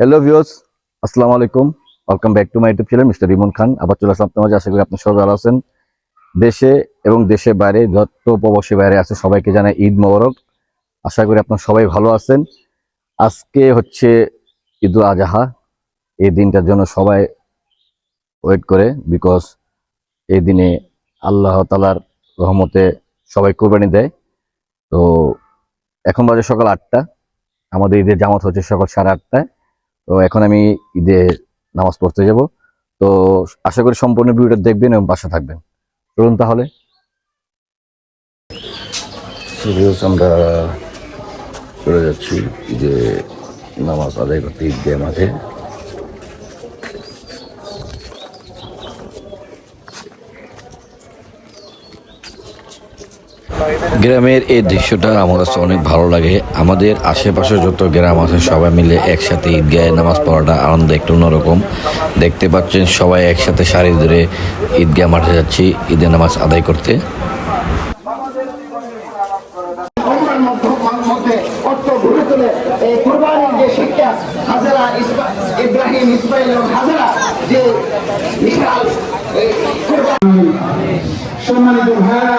Hello views আসসালামু আলাইকুম welcome back to my YouTube channel mister Rimon Khan আবার চলে আসলাম আপনার মাঝে। আশা করি আপনি সবাই ভালো আছেন। দেশে এবং দেশের বাইরে যত প্রবাসী বাইরে আছে, সবাইকে জানাই ঈদ মোবারক। আশা করি আপনার সবাই ভালো আছেন। আজকে হচ্ছে ঈদ উল আজহা। এই দিনটার জন্য সবাই ওয়েট করে বিকজ এই দিনে আল্লাহ তালার রহমতে সবাই কোরবানি দেয়। তো এখন বাজে সকাল আটটা। আমাদের ঈদের জামাত হচ্ছে সকাল সাড়ে আটটায়। তো এখন আমি ঈদে নামাজ পড়তে যাব। তো আশা করি সম্পূর্ণ ভিডিওটা দেখবেন এবং বাসা থাকবেন। চলুন তাহলে। আমরা চলে যাচ্ছি যে নামাজ আদায় করতে ঈদগাহ মাঠে। গ্রামের এই দৃশ্যটা আমার কাছে অনেক ভালো লাগে। আমাদের আশেপাশে যত গ্রাম আছে, সবাই মিলে একসাথে ঈদগাহে নামাজ পড়াটা আনন্দ একটু অন্যরকম। দেখতে পাচ্ছেন সবাই একসাথে সারি ধরে ঈদগাহ মাঠে যাচ্ছি ঈদের নামাজ আদায় করতে। সম্মানিত ভাইরা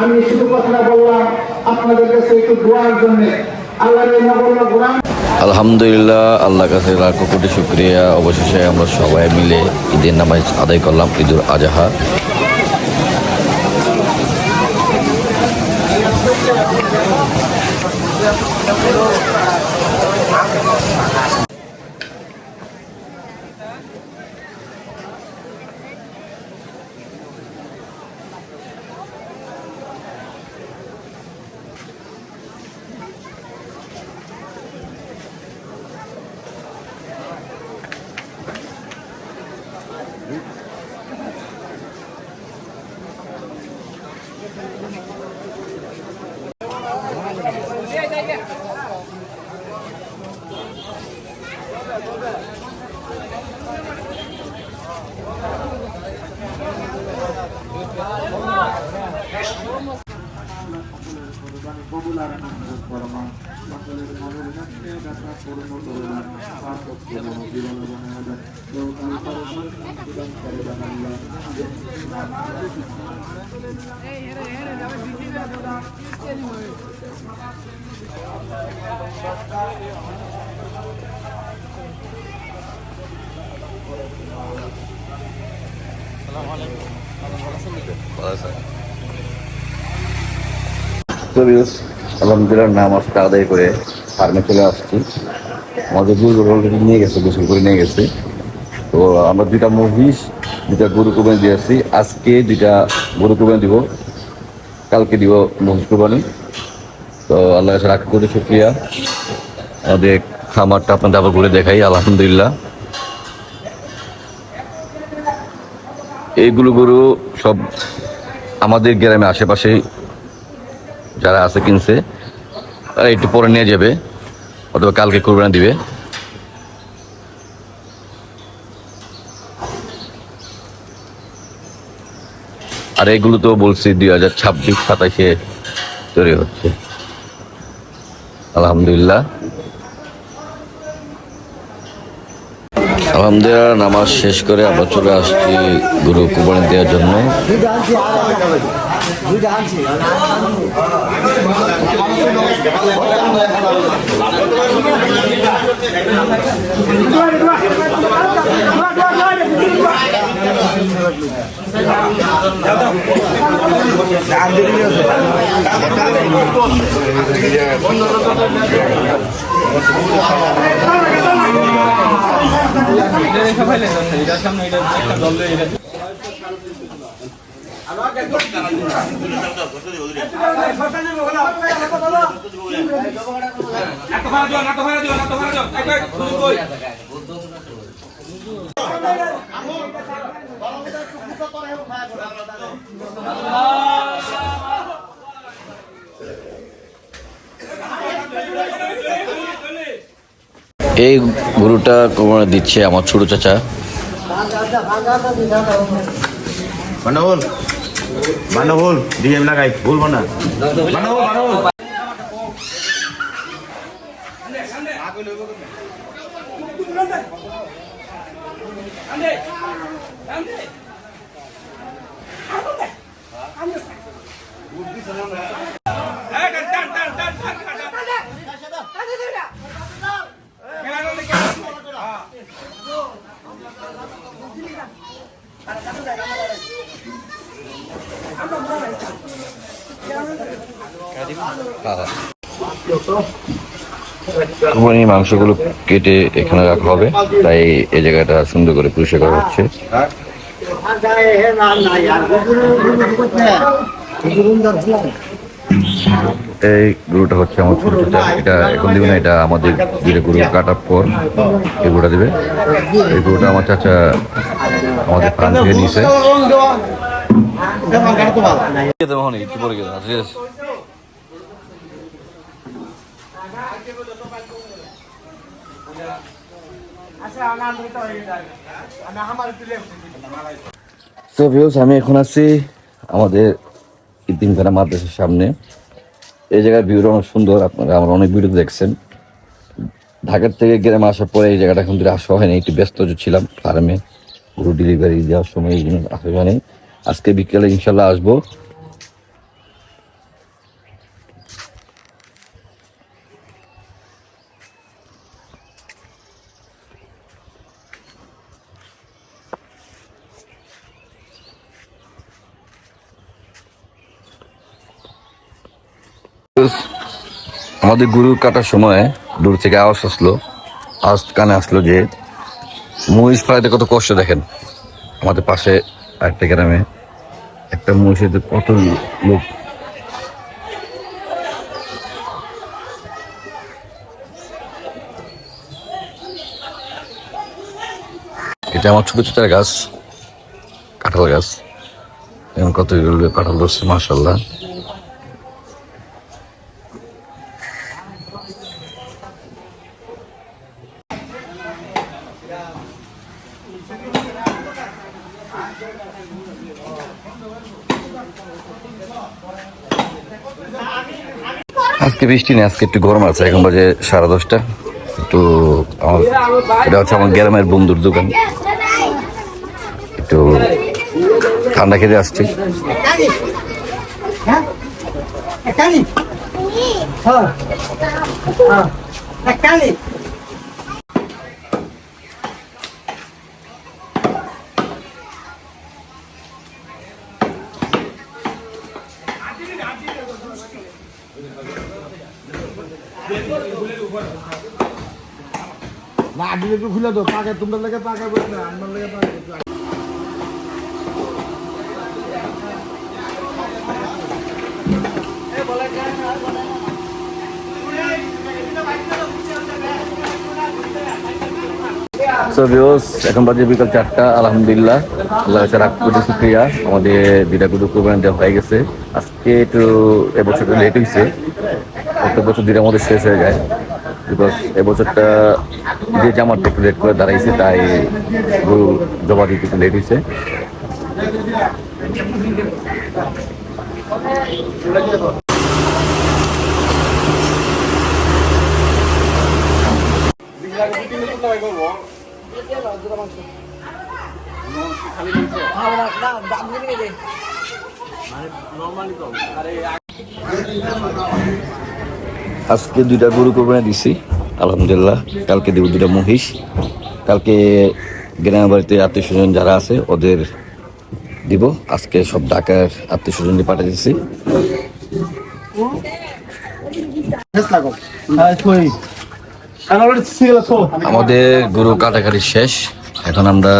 আমি শুধু বললাম, আপনাদের কাছে একটু দোয়ার জন্য। আলহামদুলিল্লাহ আল্লাহ কাছে লাখো কোটি শুক্রিয়া। অবশেষে আমরা সবাই মিলে ঈদের নামাজ আদায় করলাম ঈদুল আজহা পপুলার পরমা সকলের মনের মধ্যে দেখা পূর্ণ করে পার্থক্য জীবন বনে করে তো ভিউস আলহামদুলিল্লাহ নামাজটা আদায় করে ফার্মে চলে আসছি। আমাদের গরু অলরেডি নিয়ে গেছে, গোসল করে নিয়ে গেছে। তো আমরা দুইটা মহিষ, দুইটা গরু কোরবানি দিয়েছি আজকে দুইটা গরু কোরবানি দিব, কালকে দিব মহিষ কোরবানি। তো আল্লাহ রাখা করে শুক্রিয়া। আমাদের খামারটা আপনাদের আবার ঘুরে দেখাই, আলহামদুলিল্লাহ। এইগুলো গরু সব আমাদের গ্রামে আশেপাশেই যারা আছে কিনছে, তারা একটু পরে নিয়ে যাবে, অথবা কালকে কুরবানি দিবে। আর এগুলো তো বলছি দুই হাজার ছাব্বিশ সাতাশে তৈরি হচ্ছে। আলহামদুলিল্লাহ। আলহামদুলিল্লাহ নামাজ শেষ করে আমরা চলে আসছি গুরু কুরবানি দেওয়ার জন্য। দুইটা আনছি। সবাই এটা এই গরুটা কোরবানি দিচ্ছে আমার ছোট চাচা। মানবুল ডিএম লাগাই ভুলবো না মানবুল মানবুল কোরবানির মাংসগুলো কেটে এখানে রাখা হবে। তাই এই জায়গাটা সুন্দর করে পরিষ্কার করা হচ্ছে। এই গরুটা হচ্ছে আমার ছোট ছোট। এটা এখন দিবে না এটা আমাদের দুইটা গরু কাটার পর এই গরুটা দিবে। এই গরুটা আমার চাচা আমাদের ফার্ম থেকে নিয়েছে। আমি এখন আছি আমাদের ইতিমখানা মাদ্রাসার সামনে। এই জায়গার ভিউটা অনেক সুন্দর, আপনারা আমার অনেক ভিডিও দেখছেন। ঢাকার থেকে গ্রামে আসার পরে এই জায়গাটা এখন আসা হয়নি, একটু ব্যস্ত ছিলাম। ফার্মে গরু ডেলিভারি দেওয়ার সময় এই জন্য আসা হয়নি। আজকে বিকেলে ইনশাল্লাহ আসব। আমাদের গরু কাটার সময় দূর থেকে আওয়াজ আসলো, আওয়াজ কানে আসলো যে, মহিষ ফেলাইতে কত কষ্ট দেখেন। আমাদের পাশে একটা গ্রামে একটা মহিষের কত লোক। এটা আমার ছোট ছোট গাছ, কাঁঠাল গাছ। এখন কত কাঁঠাল ধরছে মাসাল্লাহ আজকে বৃষ্টি নেই, আজকে একটু গরম আছে, এখন বাজে সাড়ে দশটা। একটু আমার, এটা হচ্ছে আমার গ্রামের বন্ধুর দোকান। একটু ঠান্ডা খেতে আসছি। না খুলে দাও পাকা তোমরা লেগে পাকা না আমার লেগে পাকা সো ভিউস এখন বাজে বিকাল চারটা, আলহামদুলিল্লাহ। আল্লাহ কাছে রাখ কোটি শুক্রিয়া। আমাদের দুইটা কুটু কোরবানি দেওয়া হয়ে গেছে। আজকে একটু, এবছরটা লেট হয়েছে প্রত্যেক বছর দুইটার মধ্যে শেষ হয়ে যায়। বিকজ এবছরটা যে জামারটা একটু লেট করে দাঁড়াইছে, তাই গরু জমা দিতে একটু লেট হয়েছে আজকে দুইটা গরু কোরবানি দিছি, আলহামদুলিল্লাহ। কালকে দেব দুইটা মহিষ। কালকে গ্রামের বাড়িতে আত্মীয় স্বজন যারা আছে, ওদের দিব। আজকে সব ঢাকার আত্মীয় স্বজন পাঠিয়ে দিচ্ছি আমাদের গরু কাটাকাটি শেষ। এখন আমরা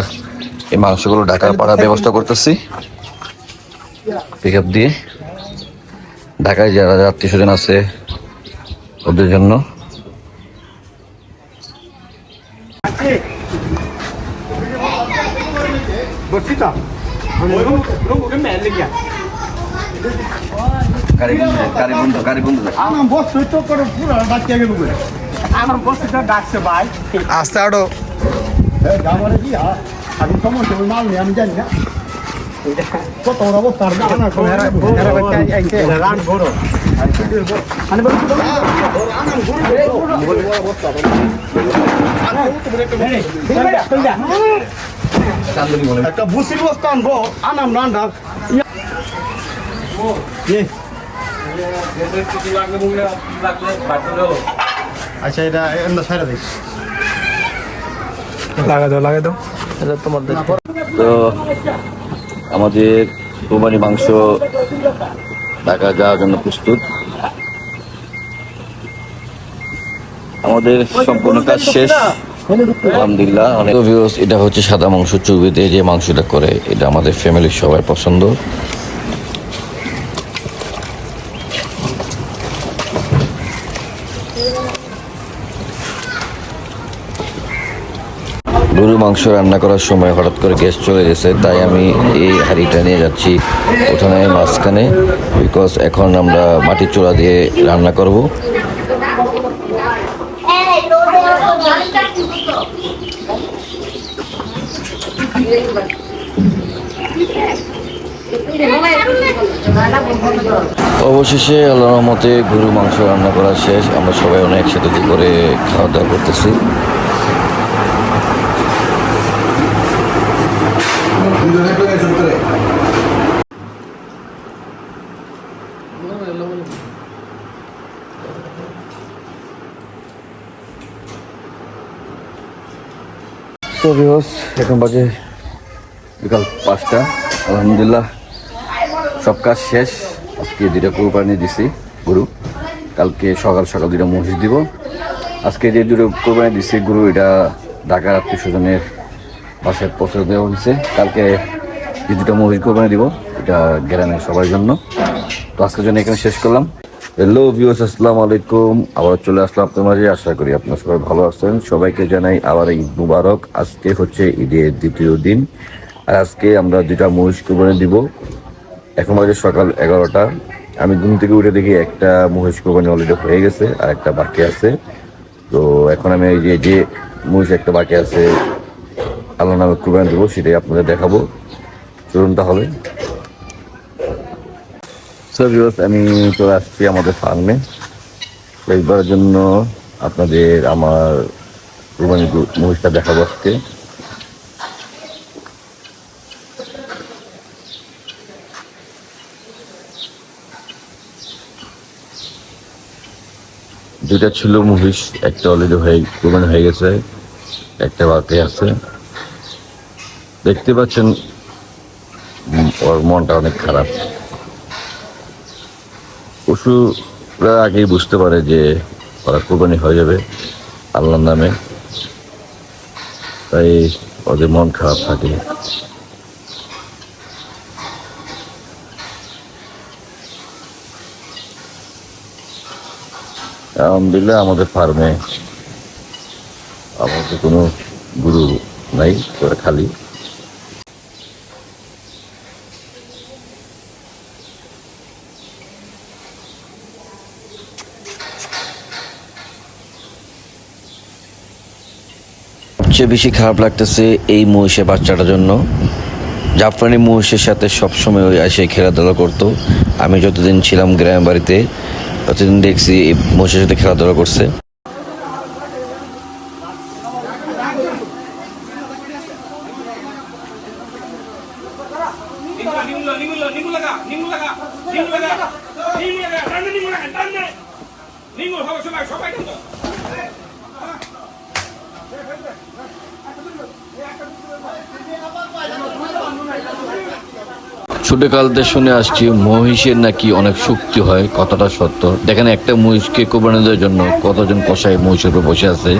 এই মাংসগুলো ঢাকার পাড়ার ব্যবস্থা করতেছি। পিক আপ দিয়ে। ঢাকায় যারা আত্মীয় স্বজন আছে ওদের জন্য আস্তে হ্যাঁ আমি সমস্যা মাল নিয়ে আমি জানি না কত জানা কোন রান বড় মানে একটা বুসি বস্তা আনব আনাম রান্না আচ্ছা এটা এমন সাইডে দিস। লাগা দাও লাগা দাও। এটা তোমার তো আমাদের কোরবানি মাংস ঢাকা যাওয়ার জন্য প্রস্তুত। আমাদের সম্পূর্ণ কাজ শেষ। আলহামদুলিল্লাহ, অনেক এটা হচ্ছে সাদা মাংস চুবিতে যে মাংসটা করে, এটা আমাদের ফ্যামিলির সবাই পছন্দ। গরু মাংস রান্না করার সময় হঠাৎ করে গ্যাস চলে গেছে, তাই আমি এই হাঁড়িটা নিয়ে যাচ্ছি ওখানে মাঝখানে বিকজ এখন আমরা মাটির চূড়া দিয়ে রান্না করব। অবশেষে আল্লাহ রহমতে গরু মাংস রান্না করা শেষ, আমরা সবাই অনেক একসাথে করে খাওয়া দাওয়া করতেছি। তো ভিউস এখন বাজে বিকাল পাঁচটা। আলহামদুলিল্লাহ, সব কাজ শেষ। আজকে দুইটা কোরবানি দিছি, গরু। কালকে সকাল সকাল দুইটা মহিষ দিব। আজকে যে দুটো কোরবানি দিছি, গরু, এটা ঢাকার আত্মীয় স্বজনের বাসায় পৌঁছে দেওয়া হয়েছে কালকে যে দুটো মহিষ কোরবানি দিব, এটা গ্রামের সবার জন্য। তো আজকের জন্য এখানে শেষ করলাম। হ্যালো ভিউস আসসালামু আলাইকুম। আবার চলে আসলাম আপনার মাঝে। আশা করি আপনার সবাই ভালো আছেন। সবাইকে জানাই আবার ঈদ মুবারক। আজকে হচ্ছে ঈদের দ্বিতীয় দিন। আর আজকে আমরা দুটা মহিষ কোরবানি দিব। এখন বাজে সকাল এগারোটা। আমি ঘুম থেকে উঠে দেখি একটা মহিষ কোরবানি অলরেডি হয়ে গেছে আর একটা বাকি আছে। তো এখন আমি এই যে যে মহিষ একটা বাকি আছে আল্লাহ নামে কোরবানি দেবো, সেটাই আপনাদের দেখাবো। চলুন তাহলে। আমি চলে আসছি আমাদের ফার্মে। এইবারের জন্য আপনাদের আমার কোরবানি মহিষটা দেখাবো আজকে। দুইটা ছিল মহিষ, একটা অলরেডি হয়ে কোরবানি হয়ে গেছে, একটা বাকি আছে। দেখতে পাচ্ছেন ওর মনটা অনেক খারাপ। পশুরা আগেই বুঝতে পারে যে ওরা কোরবানি হয়ে যাবে আল্লাহর নামে। তাই ওদের মন খারাপ থাকে। আলহামদুলিল্লাহ, আমাদের ফার্মে আমাদের কোনো গুরু নাই, ওরা খালি। সবচেয়ে বেশি খারাপ লাগতেছে এই মহিষে বাচ্চাটার জন্য। জাফরানি মহিষের সাথে সবসময় ওই এসে খেলাধুলা করতো। আমি যতদিন ছিলাম গ্রামের বাড়িতে, ততদিন দেখছি এই মহিষের সাথে খেলাধুলা করছে নিমুলা নিমুলা নিমুলা লাগা নিমুলা লাগা নিমুলা লাগা নিমুলা লাগা টানলে নিমুলা লাগা টানলে নিমুল হবে সবাই সবাই টানতো ছোটকালতে শুনে আসছি, মহিষের নাকি অনেক শক্তি হয়, কথাটা সত্য। দেখেন, একটা মহিষকে কোরবানি দেওয়ার জন্য কতজন কষায় মহিষের উপর বসে আছে?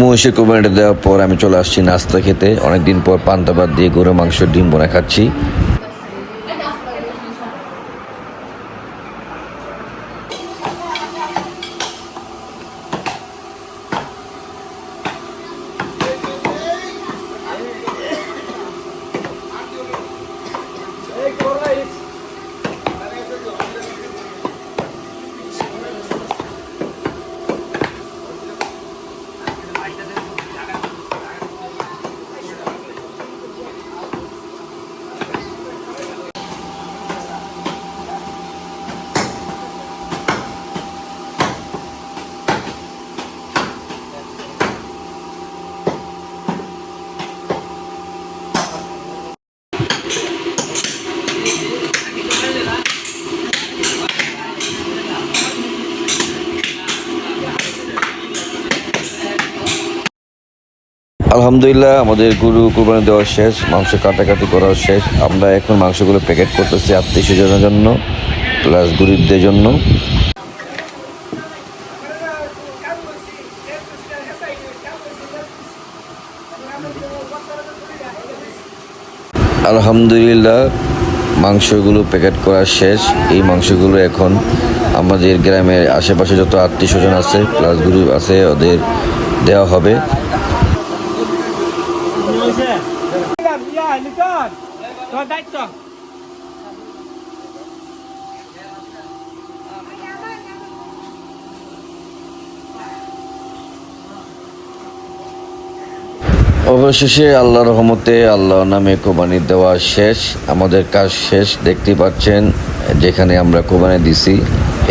মহিষের কোরবানিটা দেওয়ার পর আমি চলে আসছি নাস্তা খেতে। অনেকদিন পর পান্তা দিয়ে গরু মাংস ডিম বোনা খাচ্ছি। আলহামদুলিল্লাহ, আমাদের গরু কোরবানি দেওয়া শেষ, মাংস কাটাকাটি করা শেষ। আমরা এখন মাংসগুলো প্যাকেট করতেছি আত্মীয় স্বজনের জন্য প্লাস গরিবদের জন্য। আলহামদুলিল্লাহ, মাংসগুলো প্যাকেট করা শেষ। এই মাংসগুলো এখন আমাদের গ্রামের আশেপাশে যত আত্মীয় স্বজন আছে প্লাস গরিব আছে, ওদের দেওয়া হবে। অবশেষে আল্লাহ রহমতে আল্লাহ নামে কোরবানি দেওয়া শেষ। আমাদের কাজ শেষ দেখতে পাচ্ছেন, যেখানে আমরা কোরবানি দিছি,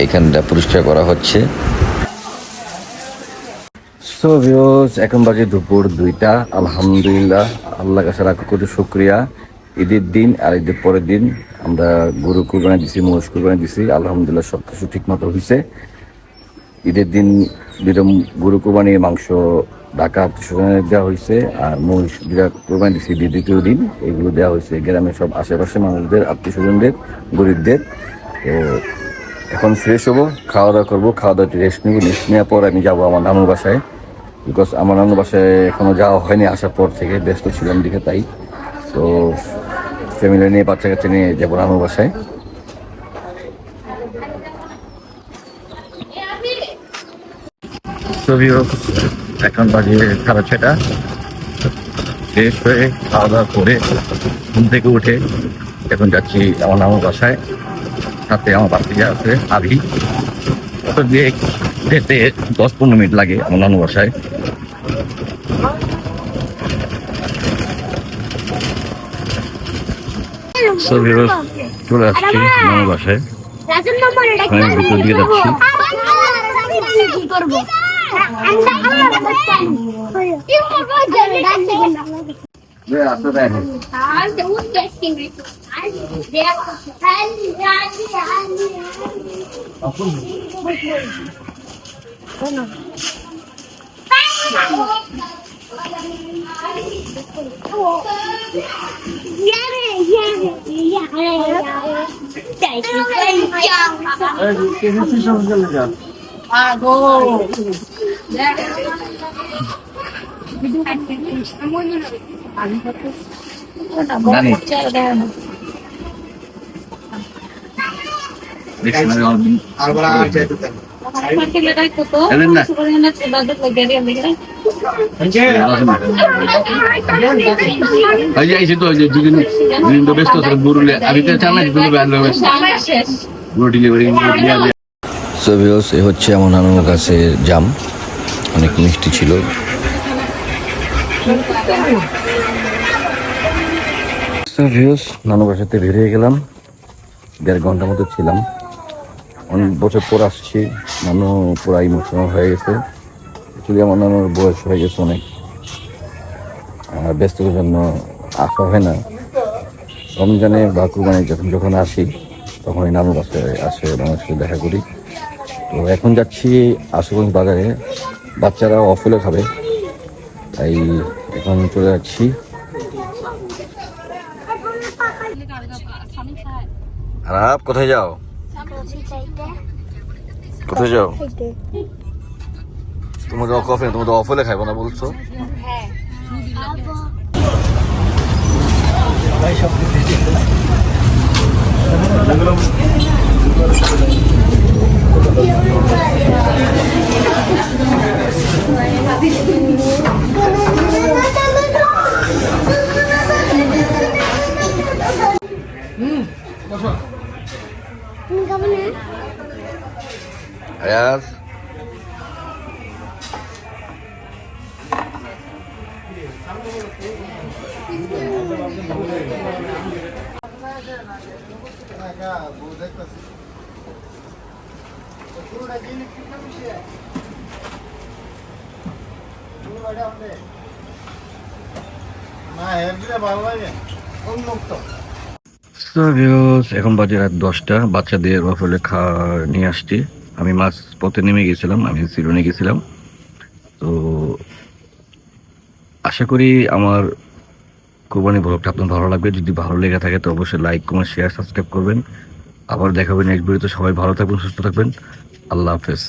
এখানটা পরিষ্কার করা হচ্ছে। সো ভিউজ এখন বাজে দুপুর দুইটা, আলহামদুলিল্লাহ। আল্লাহ কাছে লাখ কোটি শুক্রিয়া। ঈদের দিন আর ঈদের পরের দিন আমরা গরু কুরবানি দিছি, মহিষ কুরবানি দিছি, আলহামদুলিল্লাহ সব কিছু ঠিক মতো হয়েছে। ঈদের দিন দুটো গরু কোরবানির মাংস ঢাকা দেওয়া হয়েছে আর মহিষ যেটা কোরবানি ঈদের দ্বিতীয় দিন এগুলো দেওয়া হয়েছে। গ্রামের সব আশেপাশে মানুষদের আত্মীয় স্বজনদের গরিবদের। তো এখন ফ্রেশ হব খাওয়া দাওয়া করব খাওয়া দাওয়া রেস্ট নিবো রেস্ট নেওয়ার পর আমি যাব আমার নানুর বাসায়। বিকজ আমার নানুর বাসায় এখনও যাওয়া হয়নি, আসার পর থেকে ব্যস্ত ছিলাম দিকে তাই। তো ফ্যামিলি নিয়ে বাচ্চা কাচ্চা নিয়ে যাব নানুর বাসায়। এখন বাজে সাড়ে ছয়টা। ফ্রেশ হয়ে খাওয়া দাওয়া করে ঘুম থেকে উঠে এখন যাচ্ছি আমার নামের বাসায়। সাথে আমার বাচ্চা আছে আভি দিয়ে দশ পনেরো মিনিট লাগে আমার নানু বাসায়। ছবিও চলে আসছি নানু বাসায়। আমি ভিতর দিয়ে যাচ্ছি। কি করব কি করব যাবে সো এ হচ্ছে আমার নানুর কাছে জাম। অনেক মিষ্টি ছিল। সো ভিউস নানুর বেরিয়ে গেলাম। দেড় ঘণ্টার মতো ছিলাম। অনেক বছর পর আসছি। নানু পুরা ইমোশনাল হয়ে গেছে। অ্যাকচুয়ালি আমার বয়স হয়ে গেছে অনেক। আর ব্যস্ততার জন্য আসা হয় না। রমজানে বা কুরবানি যখন যখন আসি, তখন এই নানুর কাছে আসে মানুষের সাথে দেখা করি। তো এখন যাচ্ছি আশুগঞ্জ বাজারে। বাচ্চারা অফুলে খাবে। তাই এখন চলে যাচ্ছি। আরাপ, কোথায় যাও? কোথায় যাও? তুমি তো কফি তুমি তো অফুলে খাইবো না বলছো? viewers, এখন বাজে রাত দশটা। বাচ্চাদের বাফলে খাওয়া নিয়ে আসছি। আমি মাছ পথে নেমে গেছিলাম, আমি সিরনে গেছিলাম। তো আশা করি আমার কোরবানি ব্লগটা আপনার ভালো লাগবে। যদি ভালো লেগে থাকে, তো অবশ্যই লাইক কমেন্ট শেয়ার সাবস্ক্রাইব করবেন। আবার দেখাবেন নেক্সট ভিডিওতে সবাই ভালো থাকবেন, সুস্থ থাকবেন। আল্লাহ হাফেজ